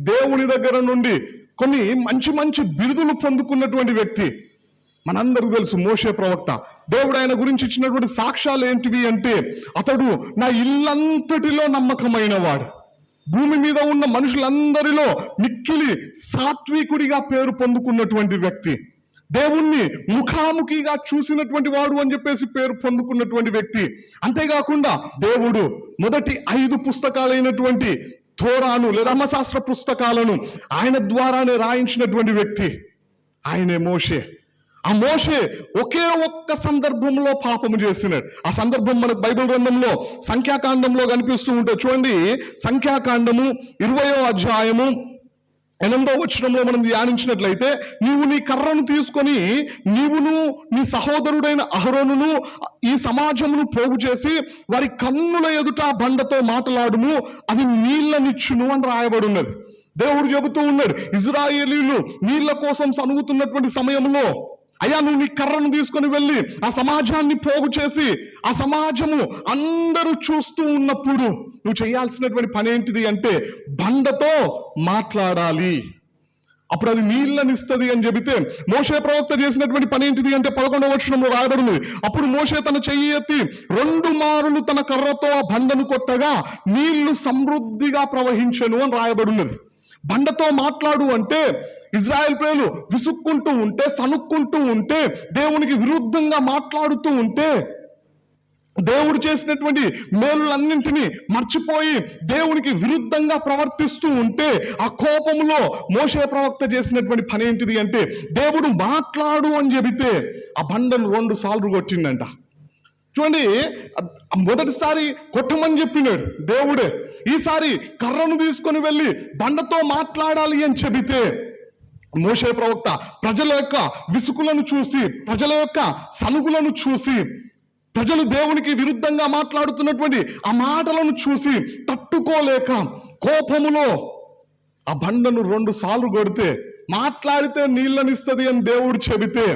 దేవుని దగ్గర నుండి కొన్ని మంచి మంచి బిరుదులు పొందుకున్నటువంటి వ్యక్తి. మనందరూ తెలుసు మోషే ప్రవక్త. దేవుడు ఆయన గురించి ఇచ్చినటువంటి సాక్ష్యాలు ఏంటివి అంటే అతడు నా ఇల్లంతటిలో నమ్మకమైన వాడు భూమి మీద ఉన్న మనుషులందరిలో మిక్కిలి సాత్వికుడిగా పేరు పొందుకున్నటువంటి వ్యక్తి. దేవుణ్ణి ముఖాముఖిగా చూసినటువంటి వాడు అని చెప్పేసి పేరు పొందుకున్నటువంటి వ్యక్తి. అంతేకాకుండా దేవుడు మొదటి ఐదు పుస్తకాలైనటువంటి థోరాను లేదా ధర్మశాస్త్ర పుస్తకాలను ఆయన ద్వారానే రాయించినటువంటి వ్యక్తి ఆయనే మోషే. ఆ మోషే ఒకే ఒక్క సందర్భంలో పాపము చేసినాడు. ఆ సందర్భం మనకు బైబిల్ గ్రంథంలో సంఖ్యాకాండంలో కనిపిస్తూ ఉంటుంది చూడండి సంఖ్యాకాండము ఇరవయో అధ్యాయము ఎనిమిదో వచనంలో మనం ధ్యానించినట్లయితే నీవు నీ కర్రను తీసుకొని నీవును నీ సహోదరుడైన అహరోనును ఈ సమాజమును పోగు చేసి వారి కన్నుల ఎదుట బండతో మాట్లాడుము అది నీళ్ళనిచ్చును అని రాయబడి ఉన్నది దేవుడు చెబుతూ ఉన్నాడు ఇజ్రాయేలీలు నీళ్ళ కోసం సనుగుతున్నటువంటి సమయంలో అయ్యా నువ్వు నీ కర్రను తీసుకొని వెళ్ళి ఆ సమాజాన్ని పోగు చేసి ఆ సమాజము అందరూ చూస్తూ ఉన్నప్పుడు నువ్వు చేయాల్సినటువంటి పని ఏంటిది అంటే బండతో మాట్లాడాలి. అప్పుడు అది నీళ్ళనిస్తుంది అని చెబితే మోషే ప్రవక్త చేసినటువంటి పని ఏంటిది అంటే పదకొండవ వచనంలో రాయబడింది. అప్పుడు మోషే తన చెయ్యి ఎత్తి రెండు మారులు తన కర్రతో ఆ బండను కొట్టగా నీళ్ళు సమృద్ధిగా ప్రవహించను అని రాయబడినది. బండతో మాట్లాడు అంటే ఇజ్రాయెల్ ప్రజలు విసుక్కుంటూ ఉంటే సనుక్కుంటూ ఉంటే దేవునికి విరుద్ధంగా మాట్లాడుతూ ఉంటే దేవుడు చేసినటువంటి మేలులన్నింటినీ మర్చిపోయి దేవునికి విరుద్ధంగా ప్రవర్తిస్తూ ఉంటే ఆ కోపంలో మోసే ప్రవక్త చేసినటువంటి పని ఏంటిది అంటే దేవుడు మాట్లాడు అని చెబితే ఆ బండను రెండు సార్లు కొట్టిందంట చూడండి మొదటిసారి కొట్టమని చెప్పినాడు దేవుడే. ఈసారి కర్రను తీసుకొని వెళ్ళి బండతో మాట్లాడాలి అని చెబితే మోషే ప్రవక్త ప్రజల యొక్క విసుకులను చూసి ప్రజల యొక్క సనుగులను చూసి ప్రజలు దేవునికి విరుద్ధంగా మాట్లాడుతున్నటువంటి ఆ మాటలను చూసి తట్టుకోలేక కోపములో ఆ బండను రెండు సార్లు కొడితే మాట్లాడితే నీళ్ళనిస్తుంది అని దేవుడు చెబితే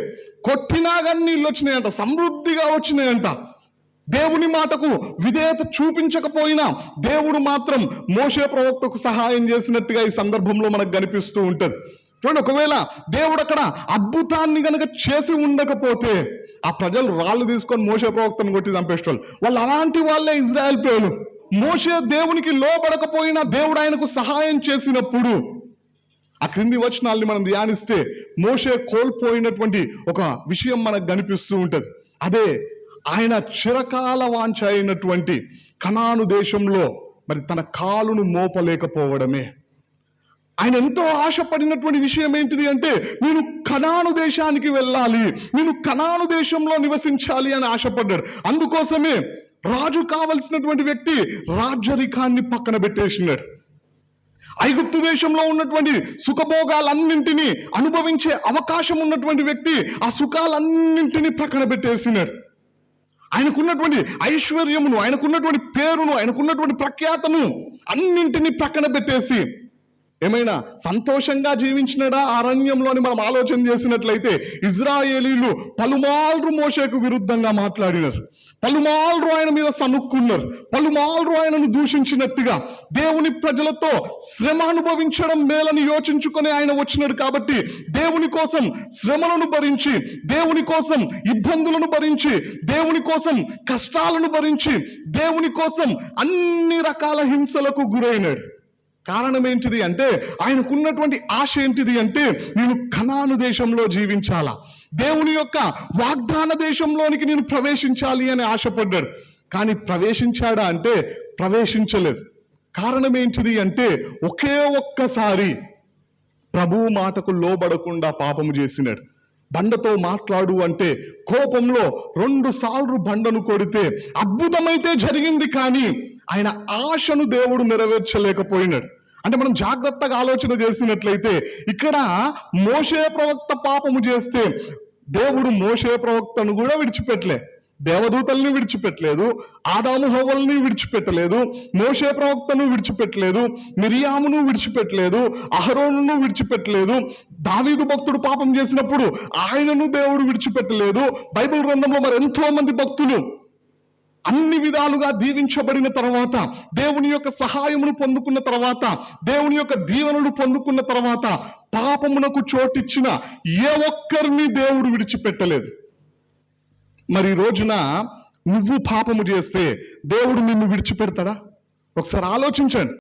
కొట్టినా కానీ నీళ్ళు వచ్చినాయంట సమృద్ధిగా వచ్చినాయంట. దేవుని మాటకు విధేయత చూపించకపోయినా దేవుడు మాత్రం మోషే ప్రవక్తకు సహాయం చేసినట్టుగా ఈ సందర్భంలో మనకు కనిపిస్తూ ఉంటుంది. చూడండి ఒకవేళ దేవుడు అక్కడ అద్భుతాన్ని గనక చేసి ఉండకపోతే ఆ ప్రజలు రాళ్ళు తీసుకొని మోసే ప్రవక్తను కొట్టి చంపేసేవాళ్ళు వాళ్ళు అలాంటి వాళ్ళే ఇజ్రాయెల్ పేరు మోసే దేవునికి లోబడకపోయినా దేవుడు ఆయనకు సహాయం చేసినప్పుడు ఆ క్రింది వచనాల్ని మనం ధ్యానిస్తే మోషే కోల్పోయినటువంటి ఒక విషయం మనకు కనిపిస్తూ ఉంటుంది. అదే ఆయన చిరకాల వాంఛ అయినటువంటి కనాను దేశంలో మరి తన కాలును మోపలేకపోవడమే. ఆయన ఎంతో ఆశపడినటువంటి విషయం ఏంటిది అంటే నేను కణాను దేశానికి వెళ్ళాలి నేను కణాను దేశంలో నివసించాలి అని ఆశపడ్డాడు. అందుకోసమే రాజు కావలసినటువంటి వ్యక్తి రాజ్యరికాన్ని పక్కన పెట్టేసినాడు. ఐగుప్తు దేశంలో ఉన్నటువంటి సుఖభోగాలన్నింటినీ అనుభవించే అవకాశం ఉన్నటువంటి వ్యక్తి ఆ సుఖాలన్నింటినీ పక్కన పెట్టేసినాడు. ఆయనకున్నటువంటి ఐశ్వర్యమును ఆయనకున్నటువంటి పేరును ఆయనకున్నటువంటి ప్రఖ్యాతను అన్నింటినీ పక్కన పెట్టేసి ఏమైనా సంతోషంగా జీవించినడా? అరణ్యంలోని మనం ఆలోచన చేసినట్లయితే ఇజ్రాయేలీలు పలుమార్లు మోషేకు విరుద్ధంగా మాట్లాడినారు. పలుమార్లు ఆయన మీద సనుక్కున్నారు పలుమార్లు ఆయనను దూషించినట్టుగా దేవుని ప్రజలతో శ్రమ అనుభవించడం మేలని యోచించుకొని ఆయన వచ్చినాడు కాబట్టి దేవుని కోసం శ్రమలను భరించి దేవుని కోసం ఇబ్బందులను భరించి దేవుని కోసం కష్టాలను భరించి దేవుని కోసం అన్ని రకాల హింసలకు గురైనాడు. కారణం ఏంటిది అంటే ఆయనకున్నటువంటి ఆశ ఏంటిది అంటే నేను కణాను దేశంలో జీవించాలా? దేవుని యొక్క వాగ్దాన దేశంలోనికి నేను ప్రవేశించాలి అని ఆశపడ్డాడు. కానీ ప్రవేశించాడా అంటే ప్రవేశించలేదు. కారణం ఏంటిది అంటే ఒకే ఒక్కసారి ప్రభువు మాటకు లోబడకుండా పాపము చేసినాడు. బండతో మాట్లాడు అంటే కోపంలో రెండు సార్లు బండను కొడితే అద్భుతమైతే జరిగింది కానీ ఆయన ఆశను దేవుడు నెరవేర్చలేకపోయినాడు. అంటే మనం జాగ్రత్తగా ఆలోచన చేసినట్లయితే ఇక్కడ మోషే ప్రవక్త పాపము చేస్తే దేవుడు మోషే ప్రవక్తను కూడా విడిచిపెట్టలే. దేవదూతల్ని విడిచిపెట్టలేదు ఆదాము హోవల్ని విడిచిపెట్టలేదు మోషే ప్రవక్తను విడిచిపెట్టలేదు మిరియామును విడిచిపెట్టలేదు అహరోను విడిచిపెట్టలేదు దావీదు భక్తుడు పాపం చేసినప్పుడు ఆయనను దేవుడు విడిచిపెట్టలేదు. బైబిల్ గ్రంథంలో మరి ఎంతో మంది భక్తులు అన్ని విధాలుగా దీవించబడిన తర్వాత దేవుని యొక్క సహాయమును పొందుకున్న తర్వాత దేవుని యొక్క దీవెనలు పొందుకున్న తర్వాత పాపమునకు చోటిచ్చిన ఏ ఒక్కరిని దేవుడు విడిచిపెట్టలేదు. మరి రోజున నువ్వు పాపము చేస్తే దేవుడు నిన్ను విడిచిపెడతాడా? ఒకసారి ఆలోచించండి.